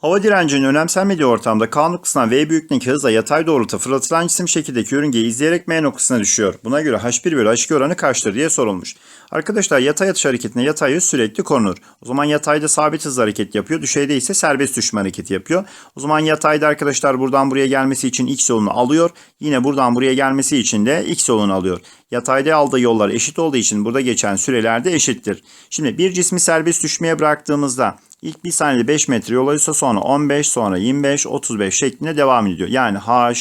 Hava direncinin önemsenmediği ortamda K noktasından V büyüklüğündeki hızla yatay doğrultuda fırlatılan cisim şekildeki yörüngeyi izleyerek M noktasına düşüyor. Buna göre H1 bölü H2 oranı kaçtır diye sorulmuş. Arkadaşlar yatay atış hareketinde yatay hız sürekli korunur. O zaman yatayda sabit hızla hareket yapıyor. Düşeyde ise serbest düşme hareketi yapıyor. O zaman yatayda arkadaşlar buradan buraya gelmesi için X yolunu alıyor. Yine buradan buraya gelmesi için de X yolunu alıyor. Yatayda aldığı yollar eşit olduğu için burada geçen süreler de eşittir. Şimdi bir cismi serbest düşmeye bıraktığımızda İlk bir saniyede 5 metre yol alıyorsa sonra 15, sonra 25, 35 şeklinde devam ediyor. Yani H,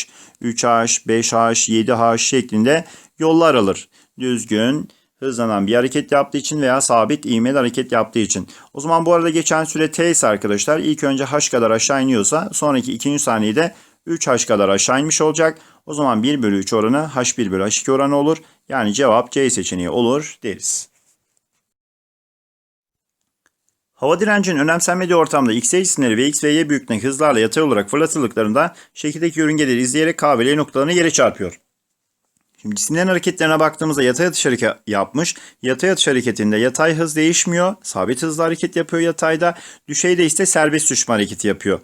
3H, 5H, 7H şeklinde yollar alır. Düzgün, hızlanan bir hareket yaptığı için veya sabit ivmeli hareket yaptığı için. O zaman bu arada geçen süre T ise arkadaşlar ilk önce H kadar aşağı iniyorsa sonraki ikinci saniyede 3H kadar aşağı inmiş olacak. O zaman 1 bölü 3 oranı H1 bölü H2 oranı olur. Yani cevap C seçeneği olur deriz. Hava direncinin önemsenmediği ortamda X cisimleri ve X ve Y büyüklüğündeki hızlarla yatay olarak fırlatıldıklarında şekildeki yörüngeleri izleyerek K ve L noktalarını yere çarpıyor. Şimdi cisimlerin hareketlerine baktığımızda yatay atış hareket yapmış. Yatay atış hareketinde yatay hız değişmiyor. Sabit hızla hareket yapıyor yatayda. Düşeyde ise serbest düşme hareketi yapıyor.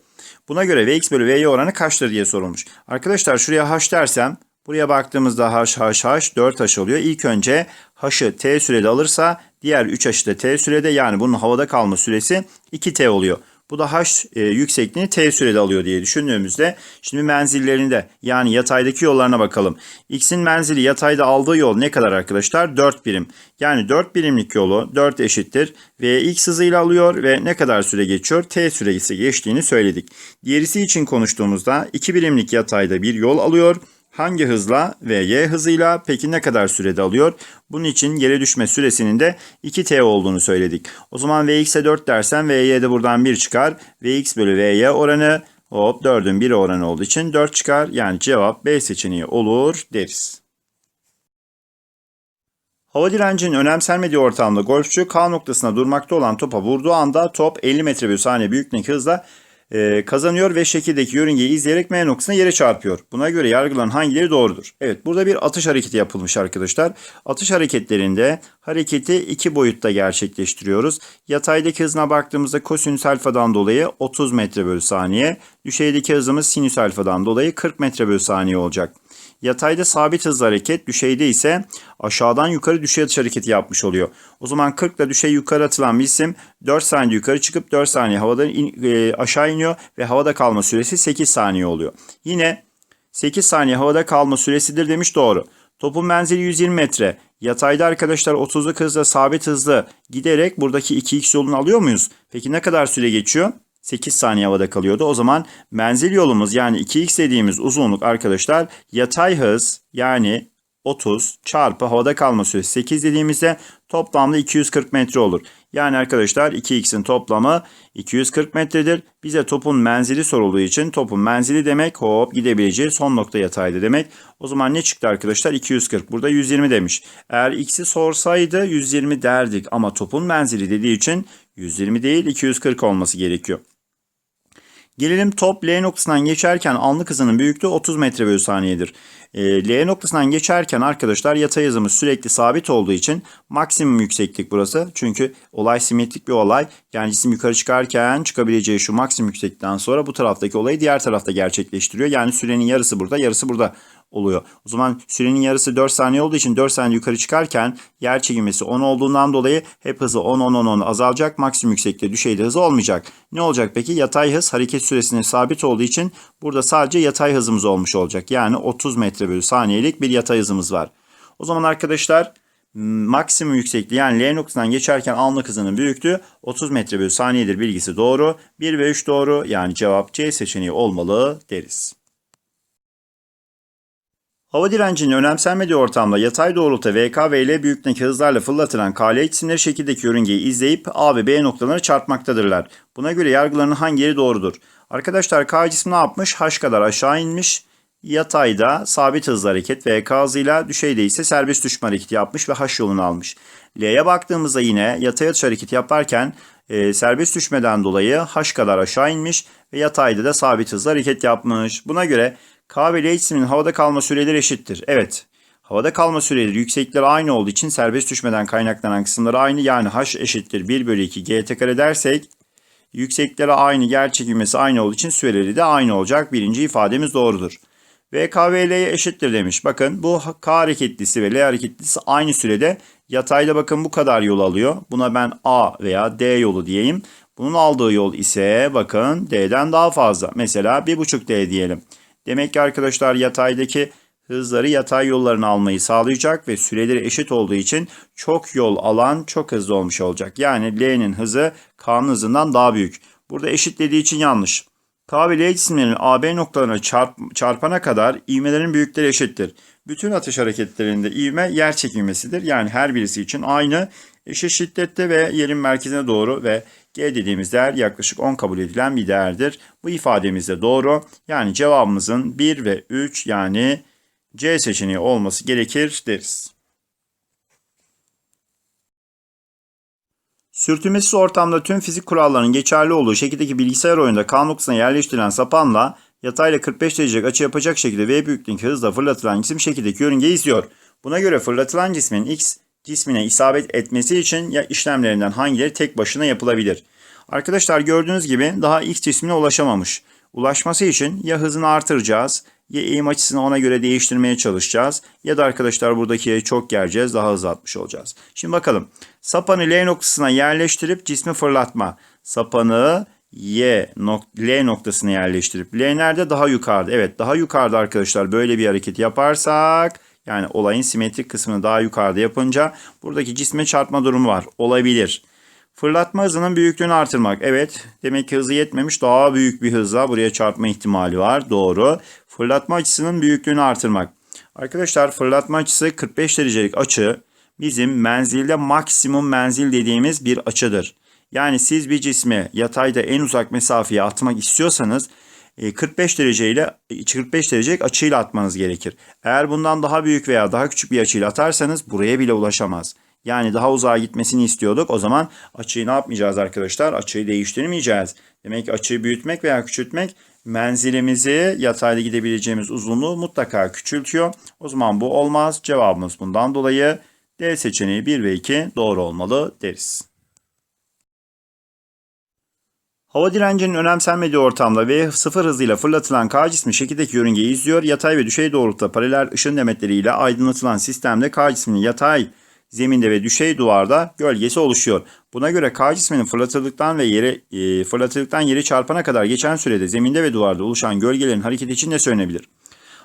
Buna göre Vx bölü Vy oranı kaçtır diye sorulmuş. Arkadaşlar şuraya H dersem buraya baktığımızda H, H, H 4H oluyor. İlk önce H'ı T sürede alırsa diğer 3H'ı da T sürede yani bunun havada kalma süresi 2T oluyor. Bu da H e, yüksekliğini T sürede alıyor diye düşündüğümüzde şimdi menzillerinde yani yataydaki yollarına bakalım. X'in menzili yatayda aldığı yol ne kadar arkadaşlar? 4 birim. Yani 4 birimlik yolu 4 eşittir ve X hızıyla alıyor ve ne kadar süre geçiyor? T süresi geçtiğini söyledik. Diğerisi için konuştuğumuzda 2 birimlik yatayda bir yol alıyor. Hangi hızla ve y hızıyla peki ne kadar sürede alıyor? Bunun için yere düşme süresinin de 2t olduğunu söyledik. O zaman vx'e 4 dersen vy de buradan 1 çıkar. vx bölü vy oranı hop 4'ün 1 oranı olduğu için 4 çıkar. Yani cevap B seçeneği olur deriz. Hava direncinin önemsenmediği ortamda golfçü K noktasına durmakta olan topa vurduğu anda top 50 metre bölü saniye büyüklüğündeki hızla e, kazanıyor ve şekildeki yörüngeyi izleyerek M noktasına yere çarpıyor. Buna göre yargılanan hangileri doğrudur? Evet burada bir atış hareketi yapılmış arkadaşlar. Atış hareketlerinde hareketi iki boyutta gerçekleştiriyoruz. Yataydaki hızına baktığımızda kosinüs alfadan dolayı 30 metre bölü saniye. Düşeydeki hızımız sinüs alfadan dolayı 40 metre bölü saniye olacak. Yatayda sabit hızlı hareket, düşeyde ise aşağıdan yukarı düşey atış hareketi yapmış oluyor. O zaman 40 ile düşey yukarı atılan bir isim 4 saniye yukarı çıkıp 4 saniye havada in, e, aşağı iniyor ve havada kalma süresi 8 saniye oluyor. Yine 8 saniye havada kalma süresidir demiş doğru. Topun menzili 120 metre. Yatayda arkadaşlar 30'luk hızla sabit hızlı giderek buradaki 2x yolunu alıyor muyuz? Peki ne kadar süre geçiyor? 8 saniye havada kalıyordu. O zaman menzil yolumuz yani 2x dediğimiz uzunluk arkadaşlar yatay hız yani 30 çarpı havada kalma süresi 8 dediğimizde toplamda 240 metre olur. Yani arkadaşlar 2x'in toplamı 240 metredir. Bize topun menzili sorulduğu için topun menzili demek hop gidebileceği son nokta yataydı demek. O zaman ne çıktı arkadaşlar? 240. Burada 120 demiş. Eğer x'i sorsaydı 120 derdik ama topun menzili dediği için 120 değil 240 olması gerekiyor. Gelelim top L noktasından geçerken anlık hızının büyüklüğü 30 metre bölü saniyedir. E, L noktasından geçerken arkadaşlar yatay hızımız sürekli sabit olduğu için maksimum yükseklik burası. Çünkü olay simetrik bir olay. Yani cisim yukarı çıkarken çıkabileceği şu maksimum yükseklikten sonra bu taraftaki olayı diğer tarafta gerçekleştiriyor. Yani sürenin yarısı burada yarısı burada oluyor. O zaman sürenin yarısı 4 saniye olduğu için 4 saniye yukarı çıkarken yer çekilmesi 10 olduğundan dolayı hep hızı 10 10 10 10 azalacak. Maksimum yüksekliğe düşeyde hızı olmayacak. Ne olacak peki? Yatay hız hareket süresine sabit olduğu için burada sadece yatay hızımız olmuş olacak. Yani 30 metre bölü saniyelik bir yatay hızımız var. O zaman arkadaşlar maksimum yüksekliği yani L noktasından geçerken anlık hızının büyüklüğü 30 metre bölü saniyedir bilgisi doğru. 1 ve 3 doğru yani cevap C seçeneği olmalı deriz. Hava direncinin önemsenmediği ortamda yatay doğrultuda VK ve L büyüklüğündeki hızlarla fırlatılan KL cisimleri şekildeki yörüngeyi izleyip A ve B noktalarını çarpmaktadırlar. Buna göre yargılarının hangileri doğrudur? Arkadaşlar K cismi ne yapmış? H kadar aşağı inmiş. Yatayda sabit hızlı hareket VK hızıyla düşeyde ise serbest düşme hareketi yapmış ve H yolunu almış. L'ye baktığımızda yine yatay atış hareketi yaparken e, serbest düşmeden dolayı H kadar aşağı inmiş ve yatayda da sabit hızlı hareket yapmış. Buna göre K ve L cisminin havada kalma süreleri eşittir. Evet. Havada kalma süreleri yükseklikleri aynı olduğu için serbest düşmeden kaynaklanan kısımları aynı. Yani H eşittir 1 bölü 2 GT kare dersek Yüksekleri aynı, yer çekilmesi aynı olduğu için süreleri de aynı olacak. Birinci ifademiz doğrudur. Ve K ve L'ye eşittir demiş. Bakın bu K hareketlisi ve L hareketlisi aynı sürede yatayda bakın bu kadar yol alıyor. Buna ben A veya D yolu diyeyim. Bunun aldığı yol ise bakın D'den daha fazla. Mesela 1,5 D diyelim. Demek ki arkadaşlar yataydaki hızları yatay yollarını almayı sağlayacak ve süreleri eşit olduğu için çok yol alan çok hızlı olmuş olacak. Yani L'nin hızı K'nın hızından daha büyük. Burada eşitlediği için yanlış. K ve L cisimlerinin AB noktalarına çarp, çarpana kadar ivmelerin büyükleri eşittir. Bütün atış hareketlerinde ivme yer çekilmesidir. Yani her birisi için aynı eşit şiddette ve yerin merkezine doğru ve G dediğimiz değer yaklaşık 10 kabul edilen bir değerdir. Bu ifademiz de doğru. Yani cevabımızın 1 ve 3 yani C seçeneği olması gerekir deriz. Sürtünmesiz ortamda tüm fizik kurallarının geçerli olduğu şekildeki bilgisayar oyunda K noktasına yerleştirilen sapanla yatayla 45 derecelik açı yapacak şekilde V büyüklüğündeki hızla fırlatılan cisim şekildeki yörüngeyi izliyor. Buna göre fırlatılan cismin X cismine isabet etmesi için ya işlemlerinden hangileri tek başına yapılabilir? Arkadaşlar gördüğünüz gibi daha X cismine ulaşamamış. Ulaşması için ya hızını artıracağız ya eğim açısını ona göre değiştirmeye çalışacağız ya da arkadaşlar buradaki çok gereceğiz daha hızlı atmış olacağız. Şimdi bakalım sapanı L noktasına yerleştirip cismi fırlatma. Sapanı Y nok L noktasına yerleştirip L nerede? Daha yukarıda. Evet daha yukarıda arkadaşlar böyle bir hareket yaparsak yani olayın simetrik kısmını daha yukarıda yapınca buradaki cisme çarpma durumu var. Olabilir. Fırlatma hızının büyüklüğünü artırmak. Evet demek ki hızı yetmemiş daha büyük bir hızla buraya çarpma ihtimali var. Doğru. Fırlatma açısının büyüklüğünü artırmak. Arkadaşlar fırlatma açısı 45 derecelik açı bizim menzilde maksimum menzil dediğimiz bir açıdır. Yani siz bir cismi yatayda en uzak mesafeye atmak istiyorsanız 45 derece ile 45 derecelik açıyla atmanız gerekir. Eğer bundan daha büyük veya daha küçük bir açıyla atarsanız buraya bile ulaşamaz. Yani daha uzağa gitmesini istiyorduk. O zaman açıyı ne yapmayacağız arkadaşlar? Açıyı değiştirmeyeceğiz. Demek ki açıyı büyütmek veya küçültmek menzilimizi yatayda gidebileceğimiz uzunluğu mutlaka küçültüyor. O zaman bu olmaz. Cevabımız bundan dolayı D seçeneği 1 ve 2 doğru olmalı deriz. Hava direncinin önemsenmediği ortamda ve sıfır hızıyla fırlatılan K cismi şekildeki yörüngeyi izliyor. Yatay ve düşey doğrultuda paralel ışın demetleriyle aydınlatılan sistemde K cisminin yatay zeminde ve düşey duvarda gölgesi oluşuyor. Buna göre K cisminin fırlatıldıktan ve yere e, fırlatıldıktan yere çarpana kadar geçen sürede zeminde ve duvarda oluşan gölgelerin hareketi için ne söylenebilir?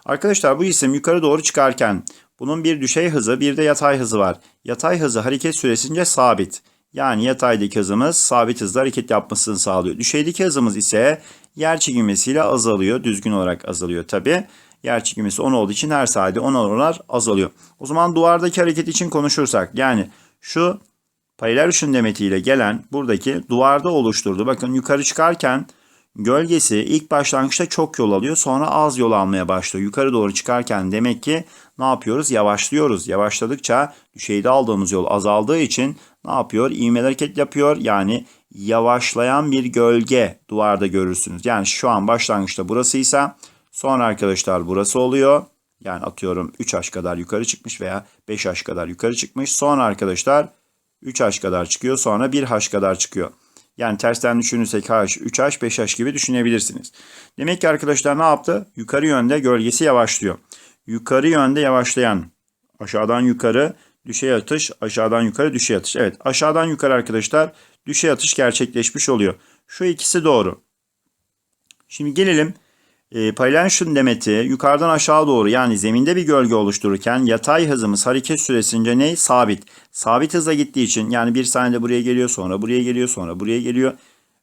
Arkadaşlar bu cisim yukarı doğru çıkarken bunun bir düşey hızı bir de yatay hızı var. Yatay hızı hareket süresince sabit. Yani yataydaki hızımız sabit hızla hareket yapmasını sağlıyor. Düşeydeki hızımız ise yer çekilmesiyle azalıyor. Düzgün olarak azalıyor tabi. Yer çekilmesi 10 olduğu için her saatte 10 oralar azalıyor. O zaman duvardaki hareket için konuşursak yani şu paralel ışın demetiyle gelen buradaki duvarda oluşturdu. Bakın yukarı çıkarken gölgesi ilk başlangıçta çok yol alıyor sonra az yol almaya başlıyor. Yukarı doğru çıkarken demek ki ne yapıyoruz? Yavaşlıyoruz. Yavaşladıkça düşeyde aldığımız yol azaldığı için ne yapıyor? İğmeli hareket yapıyor. Yani yavaşlayan bir gölge duvarda görürsünüz. Yani şu an başlangıçta burasıysa sonra arkadaşlar burası oluyor. Yani atıyorum 3H kadar yukarı çıkmış veya 5H kadar yukarı çıkmış. Sonra arkadaşlar 3H kadar çıkıyor. Sonra 1H kadar çıkıyor. Yani tersten düşünürsek H, 3H, 5H gibi düşünebilirsiniz. Demek ki arkadaşlar ne yaptı? Yukarı yönde gölgesi yavaşlıyor. Yukarı yönde yavaşlayan aşağıdan yukarı düşey atış, aşağıdan yukarı düşey atış. Evet aşağıdan yukarı arkadaşlar düşey atış gerçekleşmiş oluyor. Şu ikisi doğru. Şimdi gelelim e, paralel ışın demeti yukarıdan aşağı doğru yani zeminde bir gölge oluştururken yatay hızımız hareket süresince ne? Sabit. Sabit hızla gittiği için yani bir saniyede buraya geliyor sonra buraya geliyor sonra buraya geliyor.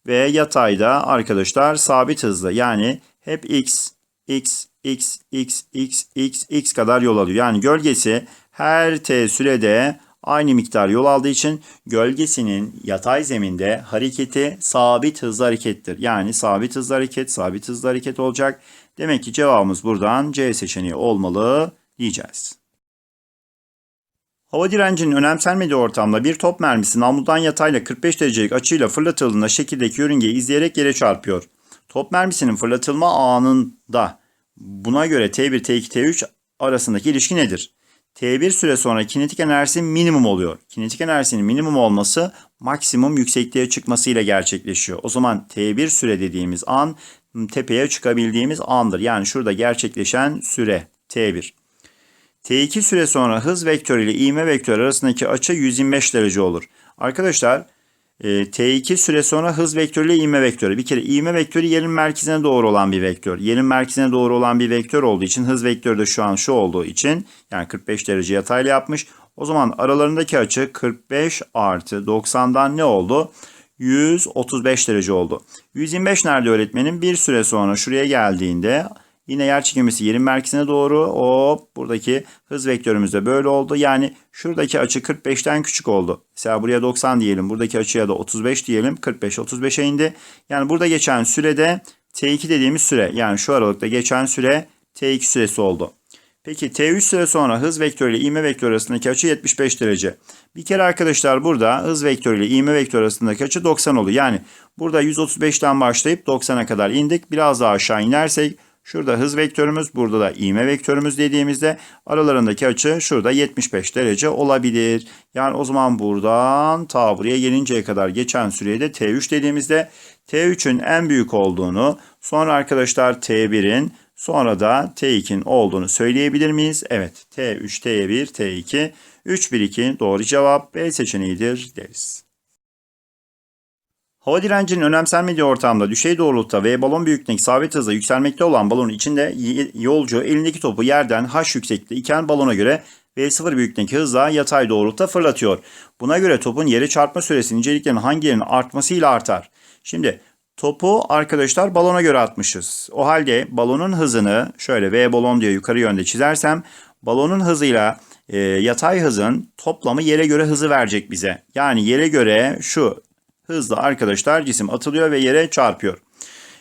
Ve yatayda arkadaşlar sabit hızla yani hep x, x, x, x, x, x, x kadar yol alıyor. Yani gölgesi her t sürede aynı miktar yol aldığı için gölgesinin yatay zeminde hareketi sabit hızlı harekettir. Yani sabit hızlı hareket, sabit hızlı hareket olacak. Demek ki cevabımız buradan C seçeneği olmalı diyeceğiz. Hava direncinin önemsenmediği ortamda bir top mermisi namludan yatayla 45 derecelik açıyla fırlatıldığında şekildeki yörüngeyi izleyerek yere çarpıyor. Top mermisinin fırlatılma anında buna göre T1, T2, T3 arasındaki ilişki nedir? T1 süre sonra kinetik enerjisi minimum oluyor. Kinetik enerjisinin minimum olması maksimum yüksekliğe çıkmasıyla gerçekleşiyor. O zaman T1 süre dediğimiz an tepeye çıkabildiğimiz andır. Yani şurada gerçekleşen süre T1. T2 süre sonra hız vektörü ile ivme vektörü arasındaki açı 125 derece olur. Arkadaşlar e, T2 süre sonra hız vektörü ile ivme vektörü. Bir kere ivme vektörü yerin merkezine doğru olan bir vektör. Yerin merkezine doğru olan bir vektör olduğu için hız vektörü de şu an şu olduğu için yani 45 derece yatayla yapmış. O zaman aralarındaki açı 45 artı 90'dan ne oldu? 135 derece oldu. 125 nerede öğretmenim? Bir süre sonra şuraya geldiğinde Yine yer çekimisi yerin merkezine doğru hop buradaki hız vektörümüz de böyle oldu. Yani şuradaki açı 45'ten küçük oldu. Mesela buraya 90 diyelim. Buradaki açıya da 35 diyelim. 45 35'e indi. Yani burada geçen sürede T2 dediğimiz süre yani şu aralıkta geçen süre T2 süresi oldu. Peki T3 süre sonra hız vektörü ile ivme vektörü arasındaki açı 75 derece. Bir kere arkadaşlar burada hız vektörü ile ivme vektörü arasındaki açı 90 oldu. Yani burada 135'ten başlayıp 90'a kadar indik. Biraz daha aşağı inersek Şurada hız vektörümüz, burada da ivme vektörümüz dediğimizde aralarındaki açı şurada 75 derece olabilir. Yani o zaman buradan ta buraya gelinceye kadar geçen süreye de T3 dediğimizde T3'ün en büyük olduğunu, sonra arkadaşlar T1'in, sonra da T2'nin olduğunu söyleyebilir miyiz? Evet. T3, T1, T2, 3, 1, 2 doğru cevap B seçeneğidir deriz. Hava direncinin önemsenmediği ortamda düşey doğrultuda ve balon büyüklüğündeki sabit hızla yükselmekte olan balonun içinde yolcu elindeki topu yerden h yükseklikte iken balona göre V0 büyüklüğündeki hızla yatay doğrultuda fırlatıyor. Buna göre topun yere çarpma süresi niceliklerin hangilerinin artmasıyla artar? Şimdi topu arkadaşlar balona göre atmışız. O halde balonun hızını şöyle V balon diye yukarı yönde çizersem balonun hızıyla e, yatay hızın toplamı yere göre hızı verecek bize. Yani yere göre şu hızla arkadaşlar cisim atılıyor ve yere çarpıyor.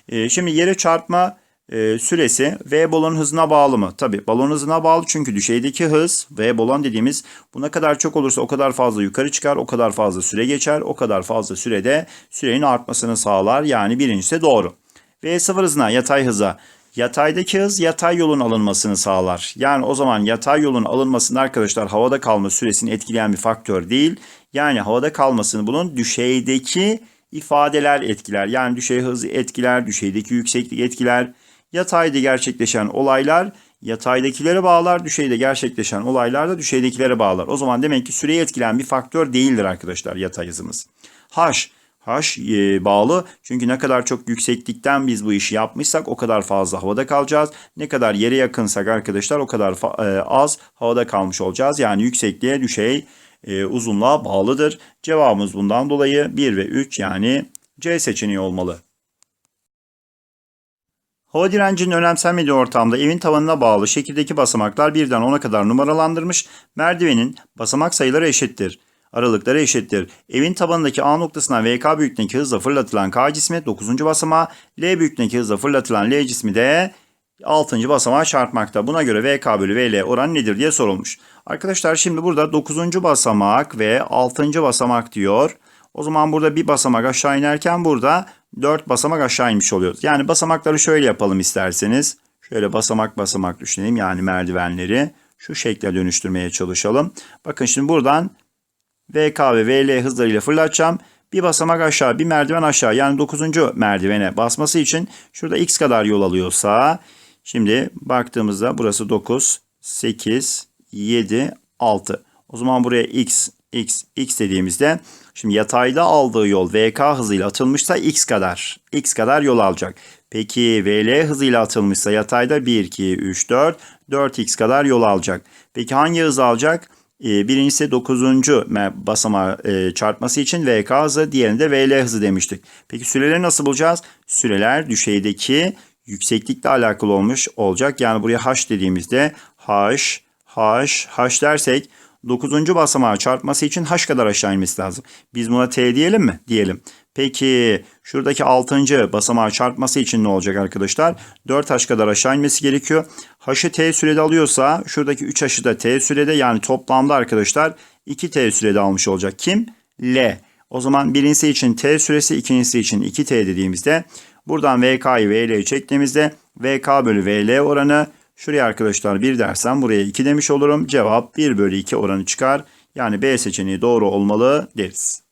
E, şimdi yere çarpma e, süresi V balon hızına bağlı mı? Tabi balon hızına bağlı çünkü düşeydeki hız V balon dediğimiz bu ne kadar çok olursa o kadar fazla yukarı çıkar, o kadar fazla süre geçer, o kadar fazla sürede sürenin artmasını sağlar. Yani birincisi doğru. V sıfır hızına yatay hıza Yataydaki hız yatay yolun alınmasını sağlar. Yani o zaman yatay yolun alınmasında arkadaşlar havada kalma süresini etkileyen bir faktör değil. Yani havada kalmasını bunun düşeydeki ifadeler etkiler. Yani düşey hızı etkiler, düşeydeki yükseklik etkiler. Yatayda gerçekleşen olaylar yataydakilere bağlar, düşeyde gerçekleşen olaylar da düşeydekilere bağlar. O zaman demek ki süreyi etkileyen bir faktör değildir arkadaşlar yatay hızımız. H H e, bağlı. Çünkü ne kadar çok yükseklikten biz bu işi yapmışsak o kadar fazla havada kalacağız. Ne kadar yere yakınsak arkadaşlar o kadar e, az havada kalmış olacağız. Yani yüksekliğe düşey e, uzunluğa bağlıdır. Cevabımız bundan dolayı 1 ve 3 yani C seçeneği olmalı. Hava direncinin önemsenmediği ortamda evin tavanına bağlı şekildeki basamaklar birden 10'a kadar numaralandırmış. Merdivenin basamak sayıları eşittir aralıkları eşittir. Evin tabanındaki A noktasından VK büyüklüğündeki hızla fırlatılan K cismi 9. basamağa, L büyüklüğündeki hızla fırlatılan L cismi de 6. basamağa çarpmakta. Buna göre VK bölü VL oranı nedir diye sorulmuş. Arkadaşlar şimdi burada 9. basamak ve 6. basamak diyor. O zaman burada bir basamak aşağı inerken burada 4 basamak aşağı inmiş oluyoruz. Yani basamakları şöyle yapalım isterseniz. Şöyle basamak basamak düşünelim yani merdivenleri. Şu şekle dönüştürmeye çalışalım. Bakın şimdi buradan VK ve VL hızlarıyla fırlatacağım. Bir basamak aşağı, bir merdiven aşağı yani 9. merdivene basması için şurada x kadar yol alıyorsa şimdi baktığımızda burası 9, 8, 7, 6. O zaman buraya x, x, x dediğimizde şimdi yatayda aldığı yol VK hızıyla atılmışsa x kadar, x kadar yol alacak. Peki VL hızıyla atılmışsa yatayda 1, 2, 3, 4, 4x kadar yol alacak. Peki hangi hız alacak? Ee, birincisi 9. basamağı e, çarpması için VK hızı, diğerinde VL hızı demiştik. Peki süreleri nasıl bulacağız? Süreler düşeydeki yükseklikle alakalı olmuş olacak. Yani buraya H dediğimizde H, H, H dersek 9. basamağı çarpması için H kadar aşağı inmesi lazım. Biz buna T diyelim mi? Diyelim. Peki şuradaki 6. basamağı çarpması için ne olacak arkadaşlar? 4H kadar aşağı inmesi gerekiyor. H'ı T sürede alıyorsa şuradaki 3 H'ı da T sürede yani toplamda arkadaşlar 2T sürede almış olacak. Kim? L. O zaman birincisi için T süresi ikincisi için 2T dediğimizde buradan VK'yı VL'yi çektiğimizde VK bölü VL oranı Şuraya arkadaşlar 1 dersem buraya 2 demiş olurum. Cevap 1 bölü 2 oranı çıkar. Yani B seçeneği doğru olmalı deriz.